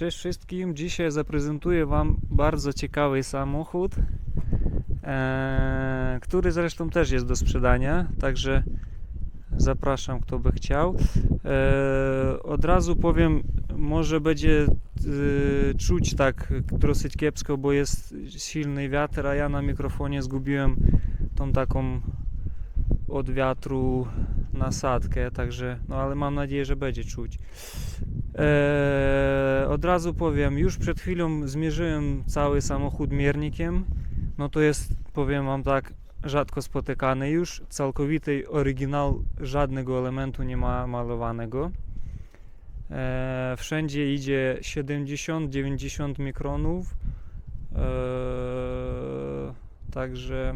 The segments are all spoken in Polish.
Cześć wszystkim. Dzisiaj zaprezentuję Wam bardzo ciekawy samochód, e, który zresztą też jest do sprzedania, także zapraszam, kto by chciał. E, od razu powiem, może będzie e, czuć tak dosyć kiepsko, bo jest silny wiatr, a ja na mikrofonie zgubiłem tą taką od wiatru nasadkę, także no ale mam nadzieję, że będzie czuć. Eee, od razu powiem, już przed chwilą zmierzyłem cały samochód miernikiem. No to jest, powiem Wam tak, rzadko spotykany już. Całkowity oryginał, żadnego elementu nie ma malowanego. Eee, wszędzie idzie 70-90 mikronów. Eee, także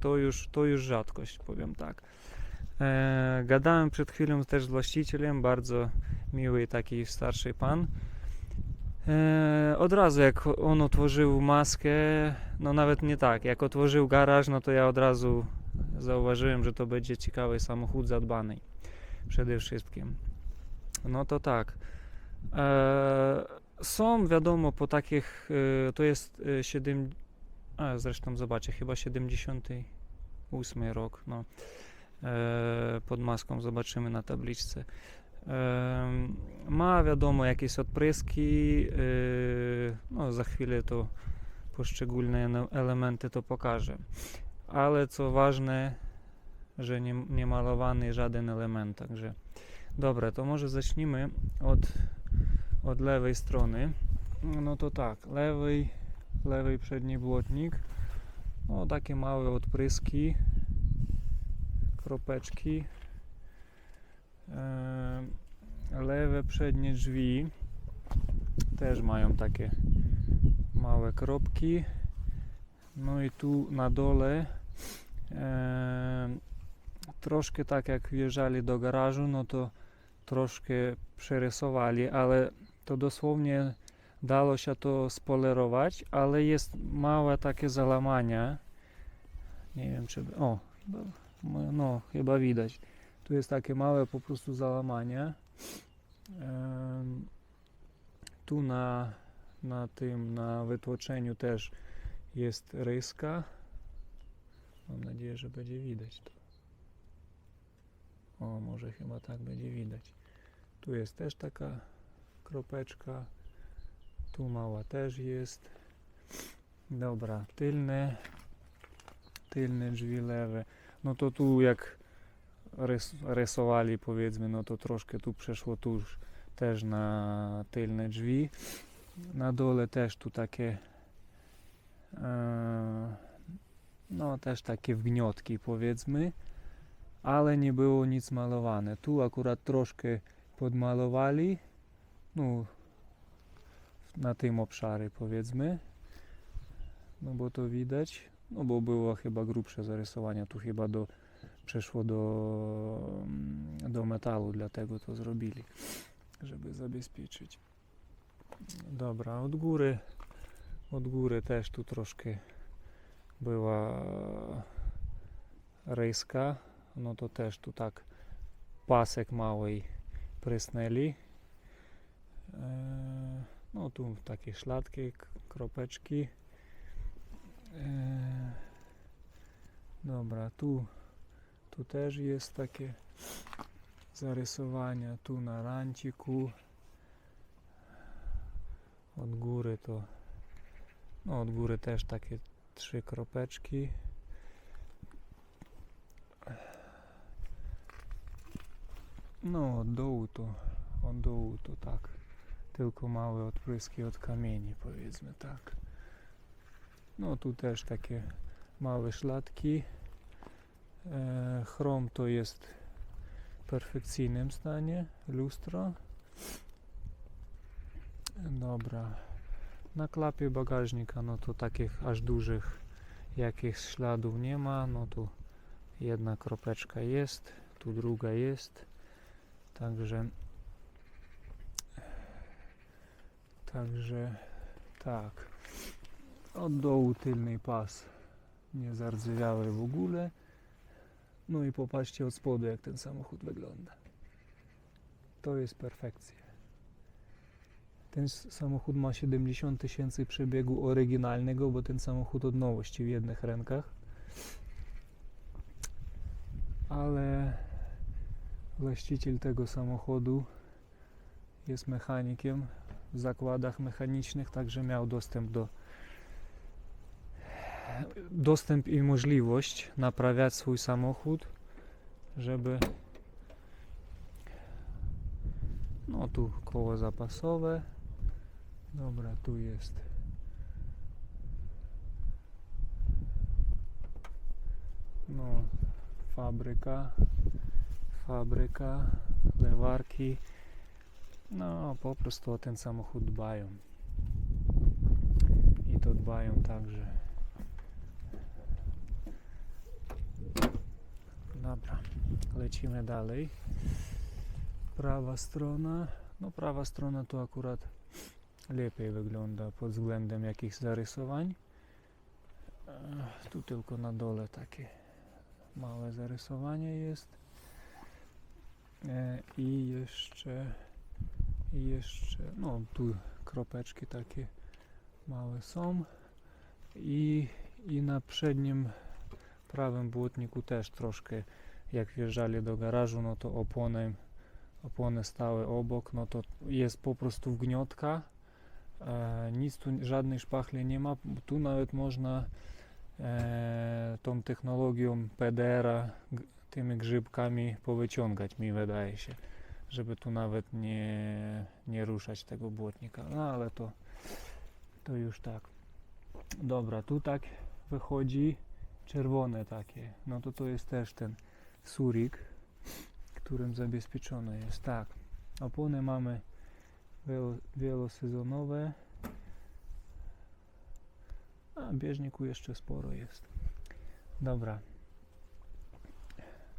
to już, to już rzadkość, powiem tak. Gadałem przed chwilą też z właścicielem, bardzo miły taki starszy pan. Eee, od razu jak on otworzył maskę, no nawet nie tak, jak otworzył garaż, no to ja od razu zauważyłem, że to będzie ciekawy samochód zadbany przede wszystkim. No to tak. Eee, są wiadomo po takich, e, to jest e, 7, a zresztą zobaczę, chyba 78 rok, no. Eee, pod maską zobaczymy na tabliczce. Ma wiadomo jakieś odpryski, yy, no za chwilę to poszczególne elementy to pokażę. Ale co ważne, że nie, nie malowany żaden element, także dobra, to może zacznijmy od, od lewej strony. No to tak, lewej, lewej przedni błotnik, no takie małe odpryski, kropeczki. Lewe przednie drzwi też mają takie małe kropki. No i tu na dole em, troszkę tak jak wjeżdżali do garażu, no to troszkę przerysowali, ale to dosłownie dało się to spolerować, ale jest małe takie załamania. Nie wiem czy... O, chyba, no chyba widać. Tu jest takie małe po prostu załamanie. Tu na, na tym, na wytłoczeniu też jest ryska. Mam nadzieję, że będzie widać to. O, może chyba tak będzie widać. Tu jest też taka kropeczka. Tu mała też jest. Dobra, tylne. Tylne drzwi lewe. No to tu jak rys, rysowali powiedzmy, no to troszkę tu przeszło tuż też na tylne drzwi. Na dole też tu takie e, no też takie wgniotki powiedzmy, ale nie było nic malowane. Tu akurat troszkę podmalowali, no na tym obszarze powiedzmy, no bo to widać, no bo było chyba grubsze zarysowania, tu chyba do przeszło do, mm, do metalu, dlatego to zrobili, żeby zabezpieczyć. Dobra, od góry, od góry też tu troszkę była rejska, no to też tu tak pasek małej prysnęli. E, No tu takie szlatki, kropeczki. E, Dobra, tu tu też jest takie zarysowania tu na ranciku. Od góry to no od góry też takie trzy kropeczki. No od dołu to od dołu to tak tylko małe odpryski od kamieni powiedzmy tak. No tu też takie małe szlatki. E, chrom to jest w perfekcyjnym stanie, lustro. Dobra. Na klapie bagażnika, no to takich aż dużych jakichś śladów nie ma. No tu jedna kropeczka jest, tu druga jest. Także Także tak. Od dołu tylny pas nie zardzewiały w ogóle. No i popatrzcie od spodu, jak ten samochód wygląda. To jest perfekcja. Ten samochód ma 70 tysięcy przebiegu oryginalnego, bo ten samochód od nowości w jednych rękach. Ale właściciel tego samochodu jest mechanikiem w zakładach mechanicznych, także miał dostęp do dostęp i możliwość naprawiać swój samochód, żeby no tu koło zapasowe. Dobra tu jest. No fabryka fabryka lewarki. No po prostu o ten samochód dbają. I to dbają także Dobra, lecimy dalej. Prawa strona. No prawa strona to akurat lepiej wygląda pod względem jakichś zarysowań. Ech, Tu tylko na dole takie małe zarysowanie jest. E, I jeszcze i jeszcze, no tu kropeczki takie małe są. I, i na przednim prawym błotniku też troszkę jak wjeżdżali do garażu, no to opony, opony stały obok, no to jest po prostu wgniotka. E, nic tu, żadnej szpachli nie ma. Tu nawet można e, tą technologią PDR-a tymi grzybkami powyciągać, mi wydaje się, żeby tu nawet nie, nie ruszać tego błotnika. No ale to, to już tak. Dobra, tu tak wychodzi czerwone takie, no to to jest też ten surik, którym zabezpieczone jest. Tak, opony mamy wielo, wielosezonowe, a bieżniku jeszcze sporo jest. Dobra,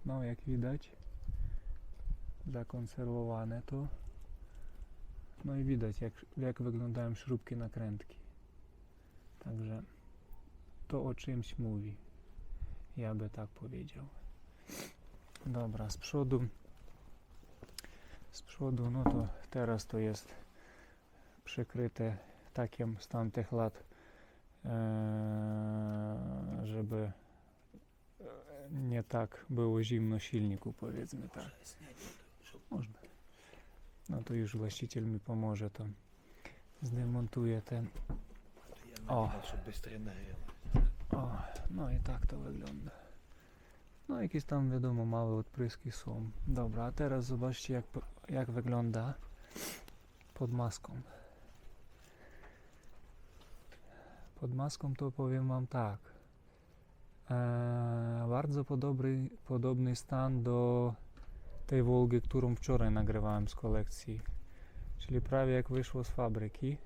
no jak widać, zakonserwowane to. No i widać jak, jak wyglądają śrubki nakrętki. Także to o czymś mówi. Ja by tak powiedział. Dobra, z przodu. Z przodu, no to teraz to jest przykryte takiem z tamtych lat, eee, żeby e, nie tak było zimno silniku, powiedzmy tak. Można. No to już właściciel mi pomoże tam. Zdemontuję ten. O. O, no i tak to wygląda. No jakieś tam wiadomo małe odpryski są. Dobra, a teraz zobaczcie jak, jak wygląda pod maską. Pod maską to powiem wam tak. Eee, bardzo podobny, podobny stan do tej Wolgi, którą wczoraj nagrywałem z kolekcji. Czyli prawie jak wyszło z fabryki.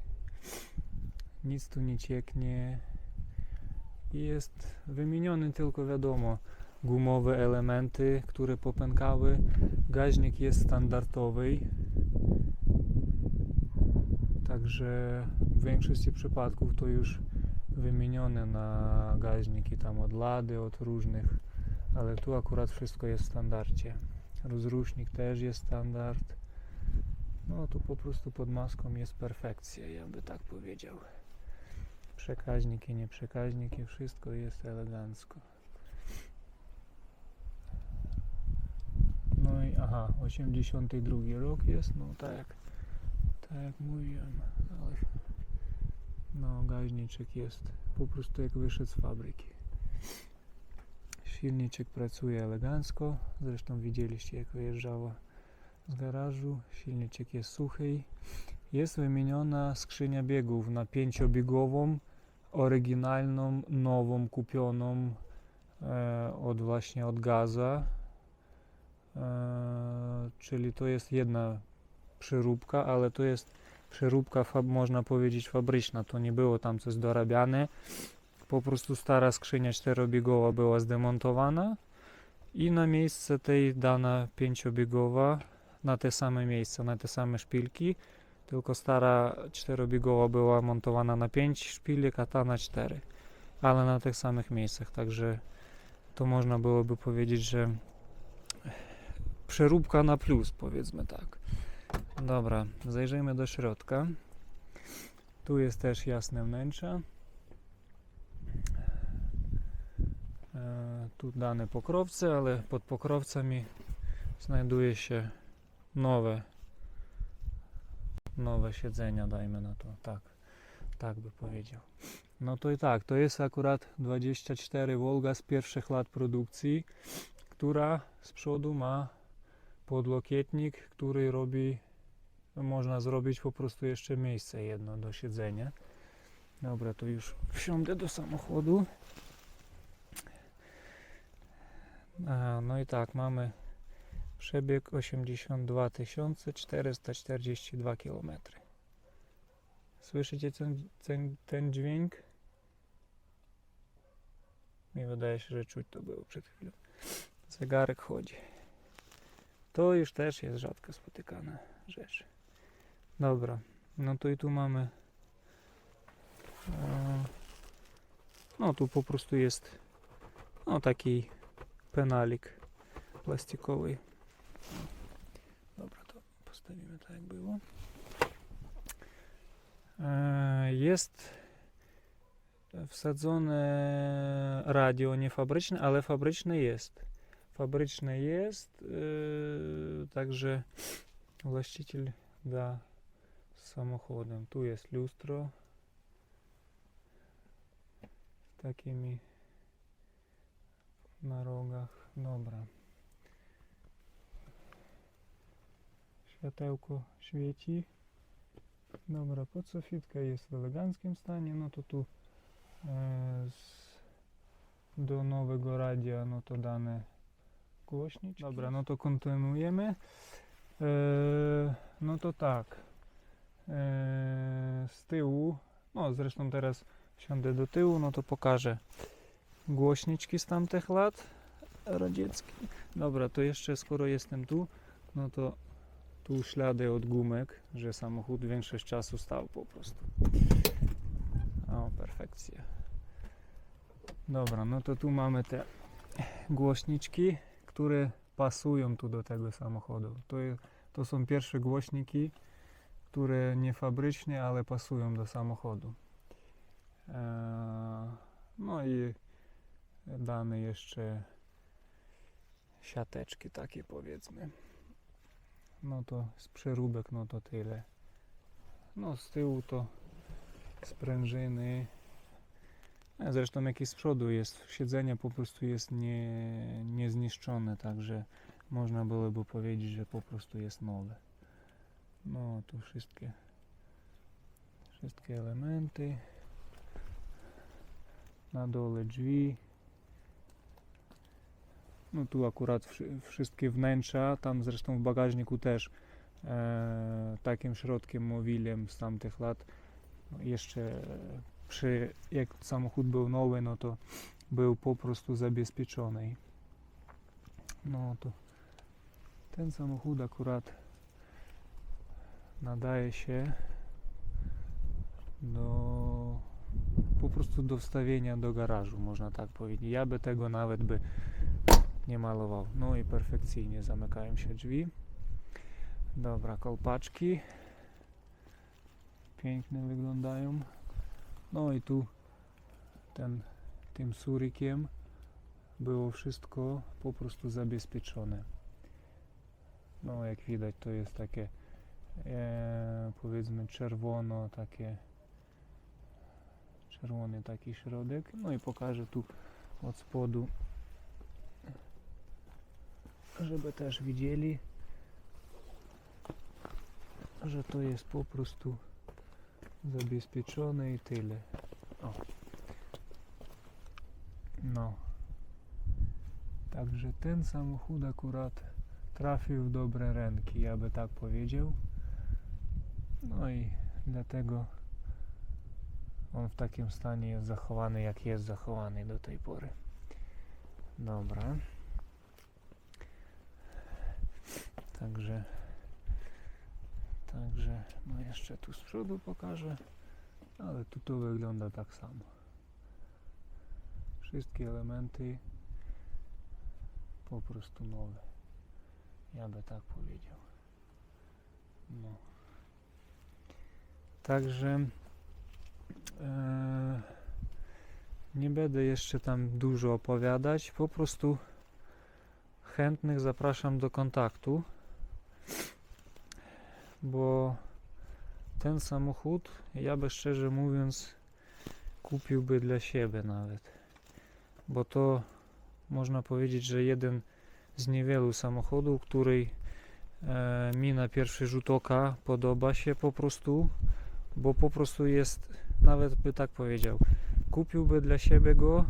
Nic tu nie cieknie jest wymieniony tylko wiadomo gumowe elementy, które popękały. Gaźnik jest standardowy. Także w większości przypadków to już wymienione na gaźniki tam od lady, od różnych, ale tu akurat wszystko jest w standardzie. Rozrusznik też jest standard. No tu po prostu pod maską jest perfekcja, ja tak powiedział przekaźnik i nieprzekaźnik i wszystko jest elegancko. No i aha, 82 rok jest, no tak tak jak mówiłem, ale no gaźniczek jest po prostu jak wyszedł z fabryki. Silniczek pracuje elegancko, zresztą widzieliście jak wyjeżdżała z garażu, silniczek jest suchy. Jest wymieniona skrzynia biegów na pięciobiegową, oryginalną, nową, kupioną e, od właśnie od Gaza. E, czyli to jest jedna przeróbka, ale to jest przeróbka, fab, można powiedzieć, fabryczna. To nie było tam coś dorabiane. Po prostu stara skrzynia czterobiegowa była zdemontowana i na miejsce tej dana pięciobiegowa, na te same miejsca, na te same szpilki, tylko stara czterobiegowa była montowana na 5 szpilek, a ta na 4, ale na tych samych miejscach, także to można byłoby powiedzieć, że przeróbka na plus, powiedzmy tak. Dobra, zajrzyjmy do środka. Tu jest też jasne wnętrze. Tu dane pokrowce, ale pod pokrowcami znajduje się nowe nowe siedzenia, dajmy na to, tak, tak by powiedział. No to i tak, to jest akurat 24 Volga z pierwszych lat produkcji, która z przodu ma podlokietnik, który robi, można zrobić po prostu jeszcze miejsce jedno do siedzenia. Dobra, to już wsiądę do samochodu. A, no i tak, mamy przebieg 82 442 km. Słyszycie ten, ten, ten dźwięk? Mi wydaje się, że czuć to było przed chwilą. Zegarek chodzi. To już też jest rzadko spotykana rzecz. Dobra, no to i tu mamy. e, No tu po prostu jest no taki penalik plastikowy. Dobra, to postawimy tak jak było. E, Jest wsadzone radio, nie fabryczne, ale fabryczne jest. Fabryczne jest, e, także właściciel da z samochodem. Tu jest lustro z takimi na rogach. Dobra. Światełko świeci. Dobra, podsofitka jest w eleganckim stanie, no to tu e, z, do nowego radia, no to dane głośniczki. Dobra, no to kontynuujemy. E, no to tak. E, z tyłu, no zresztą teraz wsiądę do tyłu, no to pokażę głośniczki z tamtych lat radzieckie. Dobra, to jeszcze skoro jestem tu, no to tu ślady od gumek, że samochód większość czasu stał po prostu. O, perfekcja. Dobra, no to tu mamy te głośniczki, które pasują tu do tego samochodu. To, to są pierwsze głośniki, które nie fabrycznie, ale pasują do samochodu. Eee, no i dane jeszcze siateczki takie powiedzmy. No to z przeróbek no to tyle. No z tyłu to sprężyny. A zresztą jakieś z przodu jest, siedzenie po prostu jest nie, niezniszczone, także można byłoby powiedzieć, że po prostu jest nowe. No tu wszystkie wszystkie elementy. Na dole drzwi. No tu akurat wszy- wszystkie wnętrza, tam zresztą w bagażniku też e, takim środkiem mowilem z tamtych lat. No, jeszcze przy, jak samochód był nowy, no to był po prostu zabezpieczony. No to ten samochód akurat nadaje się do po prostu do wstawienia do garażu, można tak powiedzieć. Ja by tego nawet by nie malował. No i perfekcyjnie zamykają się drzwi. Dobra, kolpaczki. Pięknie wyglądają. No i tu ten, tym surykiem było wszystko po prostu zabezpieczone. No jak widać to jest takie e, powiedzmy czerwono, takie czerwony taki środek. No i pokażę tu od spodu żeby też widzieli, że to jest po prostu zabezpieczone i tyle. O. No. Także ten samochód akurat trafił w dobre ręki, ja by tak powiedział. No i dlatego on w takim stanie jest zachowany, jak jest zachowany do tej pory. Dobra. Także, także, no jeszcze tu z przodu pokażę, ale tu to wygląda tak samo. Wszystkie elementy po prostu nowe. Ja by tak powiedział. No. Także E, nie będę jeszcze tam dużo opowiadać, po prostu chętnych zapraszam do kontaktu, bo ten samochód ja by szczerze mówiąc kupiłby dla siebie nawet, bo to można powiedzieć, że jeden z niewielu samochodów, który e, mi na pierwszy rzut oka podoba się po prostu, bo po prostu jest, nawet by tak powiedział, kupiłby dla siebie go,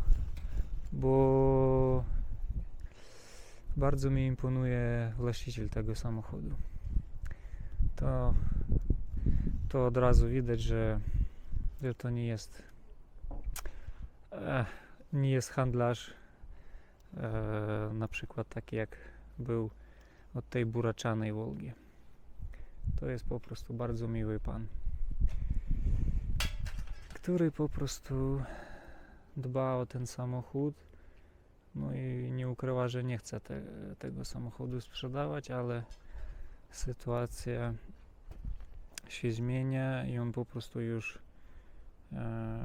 bo bardzo mi imponuje właściciel tego samochodu. To, to od razu widać, że, że to nie jest e, nie jest handlarz e, na przykład taki jak był od tej buraczanej Wolgi. To jest po prostu bardzo miły pan, który po prostu dba o ten samochód. No i nie ukrywa, że nie chce te, tego samochodu sprzedawać, ale sytuacja się zmienia i on po prostu już e,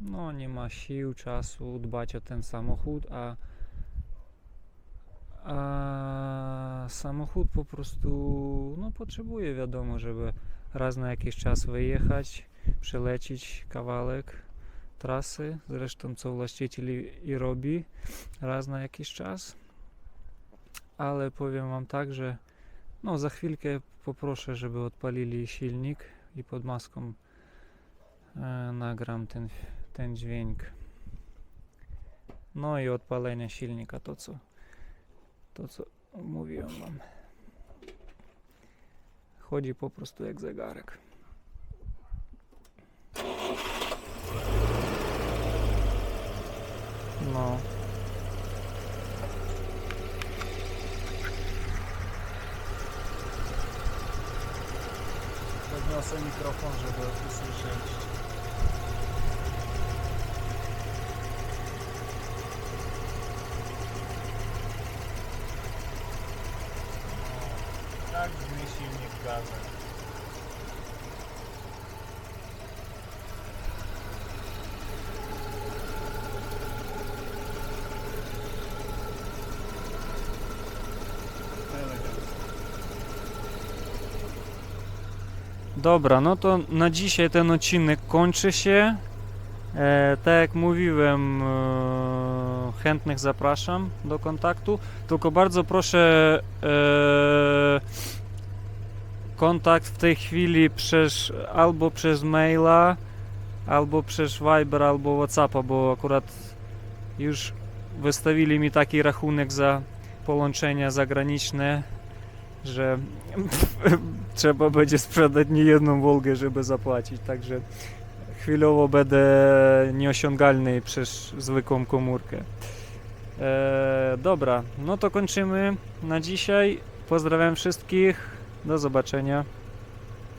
no, nie ma sił, czasu dbać o ten samochód, a, a samochód po prostu no, potrzebuje, wiadomo, żeby raz na jakiś czas wyjechać, przelecieć kawałek trasy, zresztą co właściciel i robi raz na jakiś czas. Ale powiem Wam tak, że no, za chwilkę poproszę, żeby odpalili silnik i pod maską e, nagram ten, ten dźwięk. No i odpalenie silnika, to co, to co mówiłem Wam. Chodzi po prostu jak zegarek. No. Podniosę mikrofon, żeby usłyszeć. Tak brzmi silnik gazem. Dobra, no to na dzisiaj ten odcinek kończy się. E, tak jak mówiłem, e, chętnych zapraszam do kontaktu. Tylko bardzo proszę e, kontakt w tej chwili przez, albo przez maila, albo przez Viber, albo Whatsappa, bo akurat już wystawili mi taki rachunek za połączenia zagraniczne, że trzeba będzie sprzedać nie jedną Volgę, żeby zapłacić, także chwilowo będę nieosiągalny przez zwykłą komórkę. E, dobra, no to kończymy na dzisiaj. Pozdrawiam wszystkich. Do zobaczenia.